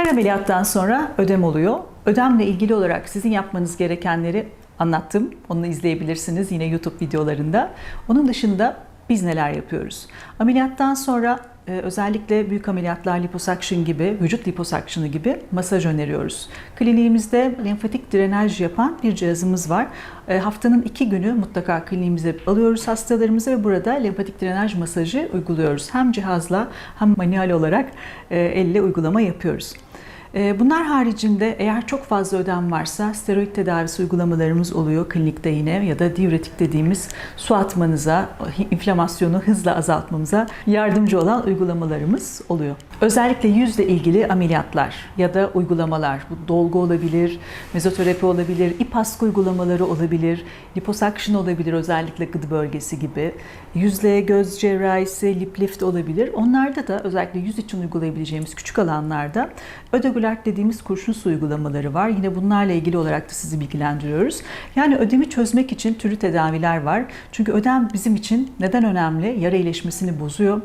Her ameliyattan sonra ödem oluyor. Ödemle ilgili olarak sizin yapmanız gerekenleri anlattım. Onu izleyebilirsiniz yine YouTube videolarında. Onun dışında biz neler yapıyoruz? Ameliyattan sonra e, özellikle büyük ameliyatlar liposuction gibi, vücut liposuction'ı gibi masaj öneriyoruz. Kliniğimizde lenfatik drenaj yapan bir cihazımız var. E, Haftanın iki günü mutlaka kliniğimize alıyoruz hastalarımızı ve burada lenfatik drenaj masajı uyguluyoruz. Hem cihazla hem manuel olarak e, elle uygulama yapıyoruz. Ee, Bunlar haricinde eğer çok fazla ödem varsa steroid tedavisi uygulamalarımız oluyor klinikte yine ya da diüretik dediğimiz su atmanıza, inflamasyonu hızla azaltmamıza yardımcı olan uygulamalarımız oluyor. Özellikle yüzle ilgili ameliyatlar ya da uygulamalar, bu dolgu olabilir, mezoterapi olabilir, ip askı uygulamaları olabilir, liposuction olabilir özellikle gıdı bölgesi gibi, yüzle göz cerrahisi, lip lift olabilir. Onlarda da özellikle yüz için uygulayabileceğimiz küçük alanlarda ödegülert dediğimiz kurşun su uygulamaları var. Yine bunlarla ilgili olarak da sizi bilgilendiriyoruz. Yani ödemi çözmek için türlü tedaviler var. Çünkü ödem bizim için neden önemli? Yara iyileşmesini bozuyor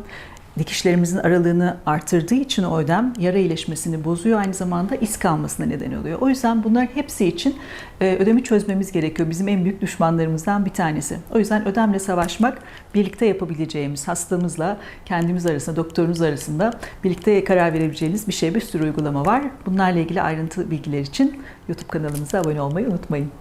dikişlerimizin aralığını artırdığı için o ödem yara iyileşmesini bozuyor. Aynı zamanda iz kalmasına neden oluyor. O yüzden bunların hepsi için e, ödemi çözmemiz gerekiyor. Bizim en büyük düşmanlarımızdan bir tanesi. O yüzden ödemle savaşmak birlikte yapabileceğimiz hastamızla kendimiz arasında, doktorumuz arasında birlikte karar verebileceğiniz bir şey. Bir sürü uygulama var. Bunlarla ilgili ayrıntı bilgiler için YouTube kanalımıza abone olmayı unutmayın.